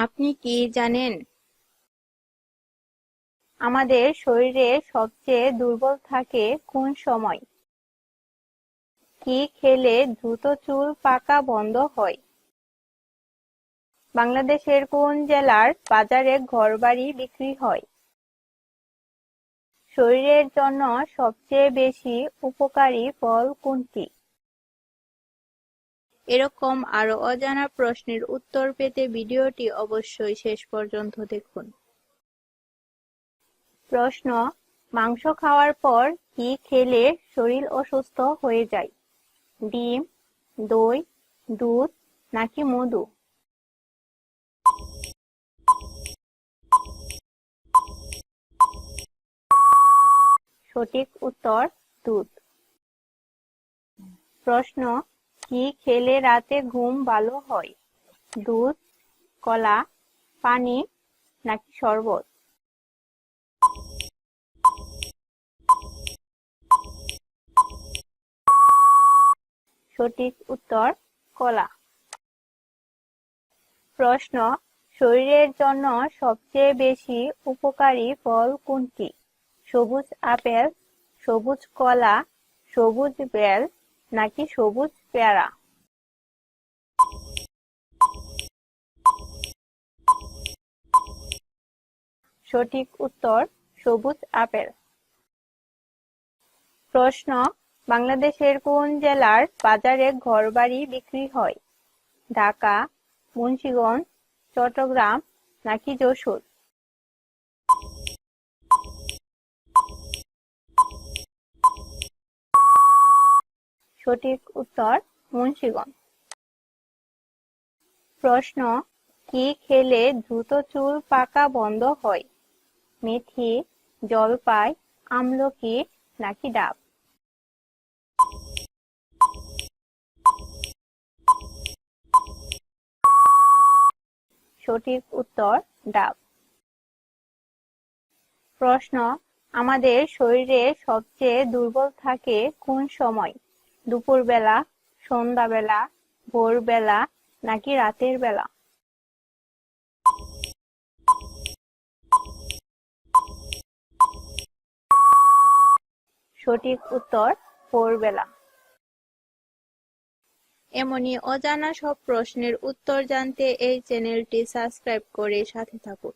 আপনি কি জানেন? আমাদের শরীরে সবচেয়ে দুর্বল থাকে কোন সময়? কি খেলে দ্রুত চুল পাকা বন্ধ হয়? বাংলাদেশের কোন জেলার বাজারে ঘরবাড়ি বিক্রি হয়? শরীরের জন্য সবচেয়ে বেশি উপকারী ফল কোনটি? এরকম আরও অজানা প্রশ্নের উত্তর পেতে ভিডিওটি অবশ্যই শেষ পর্যন্ত দেখুন। প্রশ্ন, মাংস খাওয়ার পর কি খেলে শরীর অসুস্থ হয়ে যায়? ডিম, দই, দুধ নাকি মধু? সঠিক উত্তর, দুধ। প্রশ্ন কি খেলে রাতে ঘুম ভালো হয়? দুধ, কলা, পানি নাকি শরবত? সঠিক উত্তর, কলা। প্রশ্ন, শরীরের জন্য সবচেয়ে বেশি উপকারী ফল কোনটি? সবুজ আপেল, সবুজ কলা, সবুজ বেল নাকি সবুজ পেয়ারা? সঠিক উত্তর, সবুজ আপেল। প্রশ্ন, বাংলাদেশের কোন জেলার বাজারে ঘরবাড়ি বিক্রি হয়? ঢাকা, মুন্সিগঞ্জ, চট্টগ্রাম নাকি যশোর? সঠিক উত্তর মুন্সিগঞ্জ। প্রশ্ন, কি খেলে দ্রুত চুল পাকা বন্ধ হয়? মেথি, জলপাই, আমলকি নাকি ডাব? সঠিক উত্তর, ডাব। প্রশ্ন, আমাদের শরীরে সবচেয়ে দুর্বল থাকে কোন সময়? দুপুরবেলা, সন্ধ্যাবেলা, ভোরবেলা নাকি রাতের বেলা? সঠিক উত্তর, ভোরবেলা। এমনই অজানা সব প্রশ্নের উত্তর জানতে এই চ্যানেলটি সাবস্ক্রাইব করে সাথে থাকুন।